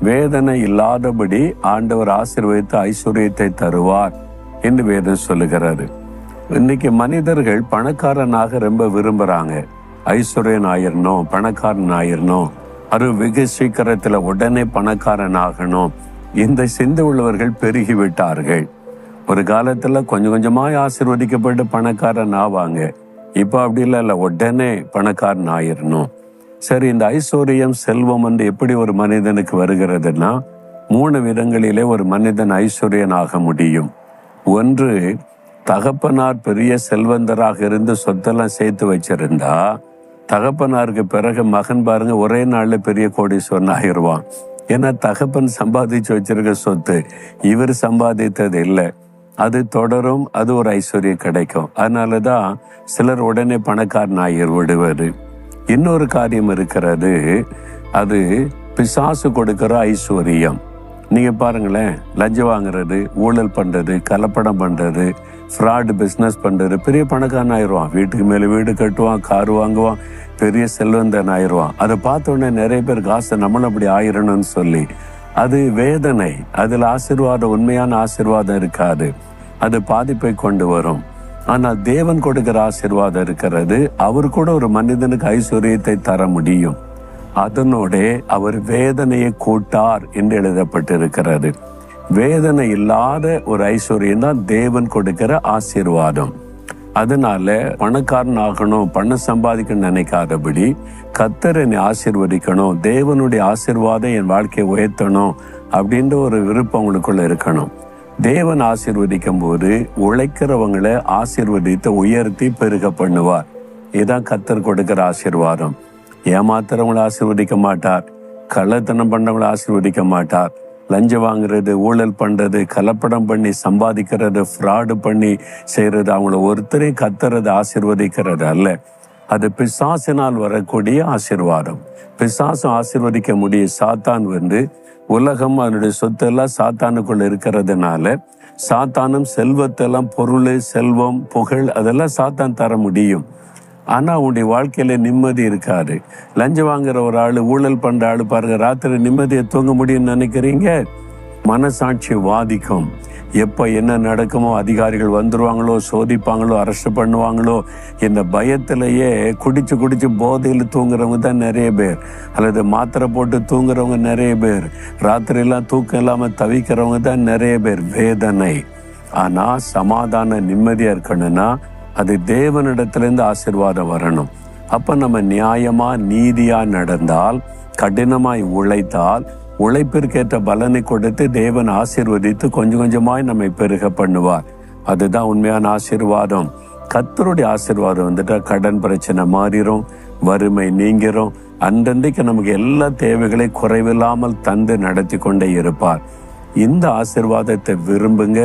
வேதனை இல்லாதபடி ஆண்டவர் ஆசீர்வதித்து ஐஸ்வர்யத்தை தருவார் என்று வேதம் சொல்லுகிறாரு இன்னைக்கு மனிதர்கள் பணக்காரனாக ரொம்ப விரும்புறாங்க. ஐஸ்வர்யன் ஆயிரணும் பணக்காரன் ஆயிரணும் அது வெகு சீக்கிரத்துல உடனே பணக்காரன் ஆகணும். இந்த சிந்தை உள்ளவர்கள் பெருகிவிட்டார்கள். ஒரு காலத்துல கொஞ்சம் கொஞ்சமாய் ஆசிர்வதிக்கப்பட்டு பணக்காரன் ஆவாங்க. இப்போ அப்படி இல்லை இல்லை உடனே பணக்காரன் ஆயிரணும். சரி இந்த ஐஸ்வர்யம் செல்வம் வந்து எப்படி ஒரு மனிதனுக்கு வருகிறதுனா மூணு விதங்களிலே ஒரு மனிதன் ஐஸ்வர்யன் ஆக முடியும். ஒன்று தகப்பனார் பெரிய செல்வந்தராக இருந்து சொத்தெல்லாம் சேர்த்து வச்சிருந்தா தகப்பனாருக்கு பிறகு மகன் பாருங்க ஒரே நாள்ல பெரிய கோடீஸ்வரன் ஆகிருவான் ஏன்னா தகப்பன் சம்பாதிச்சு வச்சிருக்க சொத்து இவர் சம்பாதித்தது இல்லை. அது தொடரும் அது ஒரு ஐஸ்வர்யம் கிடைக்கும். அதனாலதான் சிலர் உடனே பணக்காரன் ஆகிர் விடுவாரு இன்னொரு காரியம் இருக்கிறது. அது பிசாசு கொடுக்கிற ஐஸ்வர்யம். நீங்கள் பாருங்களேன் லஞ்சம் வாங்குறது ஊழல் பண்ணுறது கலப்படம் பண்ணுறது ஃப்ராடு பிஸ்னஸ் பண்ணுறது பெரிய பணக்காரன் ஆயிடுவான். வீட்டுக்கு மேலே வீடு கட்டுவான் கார் வாங்குவான் பெரிய செல்வந்தன் ஆயிடுவான். அதை பார்த்தோன்னே நிறைய பேர் காசை நம்மளும் அப்படி ஆயிரணும்னு சொல்லி. அது வேதனை. அதில் ஆசீர்வாதம் உண்மையான ஆசிர்வாதம் இருக்காது. அது பாதிப்பை கொண்டு வரும். ஆனால் தேவன் கொடுக்கிற ஆசீர்வாதம் இருக்கிறது. அவர் கூட ஒரு மனிதனுக்கு ஐஸ்வர்யத்தை தர முடியும். அதனோட அவர் வேதனையை கூட்டார் என்று எழுதப்பட்டிருக்கிறது. வேதனை இல்லாத ஒரு ஐஸ்வர்யம் தான் தேவன் கொடுக்கிற ஆசீர்வாதம். அதனால பணக்காரன் ஆகணும் பணம் சம்பாதிக்கணும்னு நினைக்காதபடி கத்தர் என்னை ஆசிர்வதிக்கணும் தேவனுடைய ஆசீர்வாதம் என் வாழ்க்கையை உயர்த்தணும் அப்படின்ற ஒரு விருப்பம் உங்களுக்குள்ள இருக்கணும். தேவன் ஆசிர்வதிக்கும் போது உழைக்கிறவங்களை ஆசிர்வதித்து உயர்த்தி பெருக பண்ணுவார். இதான் கத்தர் கொடுக்கிற ஆசீர்வாதம். ஏமாத்துறவங்களை ஆசீர்வதிக்க மாட்டார். கள்ளத்தனம் பண்ணவங்களை ஆசிர்வதிக்க மாட்டார். லஞ்சம் வாங்குறது ஊழல் பண்றது கலப்படம் பண்ணி சம்பாதிக்கிறது ஃப்ராடு பண்ணி செய்யறது அவங்கள ஒருத்தரையும் கத்துறது ஆசீர்வதிக்கிறது அல்ல. அது பிசாசினால் வரக்கூடிய ஆசீர்வாதம். பிசாசம் ஆசிர்வதிக்க முடிய சாத்தான் வந்து உலகம் அதனுடைய சொத்தெல்லாம் சாத்தானுக்குள்ள இருக்கிறதுனால சாத்தானும் செல்வத்தெல்லாம் பொருள் செல்வம் புகழ் அதெல்லாம் சாத்தான் தர முடியும். ஆனா உன்னுடைய வாழ்க்கையில நிம்மதி இருக்காது. லஞ்சம் வாங்குற ஒரு ஆளு ஊழல் பண்ற ஆளு பாருங்க ராத்திரி நிம்மதியை தூங்க முடியும்னு நினைக்கிறீங்க? மனசாட்சி வாதிக்கும். எப்போ என்ன நடக்குமோ அதிகாரிகள் வந்துருவாங்களோ சோதிப்பாங்களோ அரெஸ்ட் பண்ணுவாங்களோ இந்த பயத்திலேயே குடிச்சு குடிச்சு போதையில் தூங்குறவங்க தான் நிறைய பேர். அல்லது மாத்திரை போட்டு தூங்குறவங்க நிறைய பேர். ராத்திரியெல்லாம் தூக்கம் இல்லாமல் தவிக்கிறவங்க தான் நிறைய பேர். வேதனை. ஆனால் சமாதான நிம்மதியாக இருக்கணும்னா அது தேவனிடத்துலேருந்து ஆசிர்வாதம் வரணும். அப்போ நம்ம நியாயமாக நீதியாக நடந்தால் கடினமாய் உழைத்தால் உழைப்பிற்கேற்ற பலனை கொடுத்து தேவன் ஆசிர்வதித்து கொஞ்சம் கொஞ்சமாய் நம்மை பெருக பண்ணுவார். அதுதான் உண்மையான ஆசீர்வாதம். கத்தருடைய ஆசீர்வாதம் வந்துட்டா கடன் பிரச்சனை மாறிடும் வறுமை நீங்கிறோம் அன்றன்றைக்கு நமக்கு எல்லா தேவைகளையும் குறைவில்லாமல் தந்து நடத்தி கொண்டே இருப்பார். இந்த ஆசிர்வாதத்தை விரும்புங்க.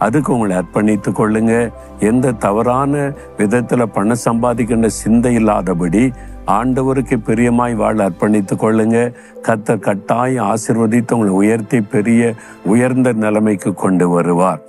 அதுக்கு உங்களை அர்ப்பணித்துக் கொள்ளுங்க. எந்த தவறான விதத்துல பணம் சம்பாதிக்கின்ற சிந்தை இல்லாதபடி ஆண்டவருக்கு பிரியமாய் வாழ அர்ப்பணித்துக் கொள்ளுங்க. கத்த கட்டாயம் ஆசீர்வதித்து உங்களை உயர்த்தி பெரிய உயர்ந்த நிலைமைக்கு கொண்டு வருவார்.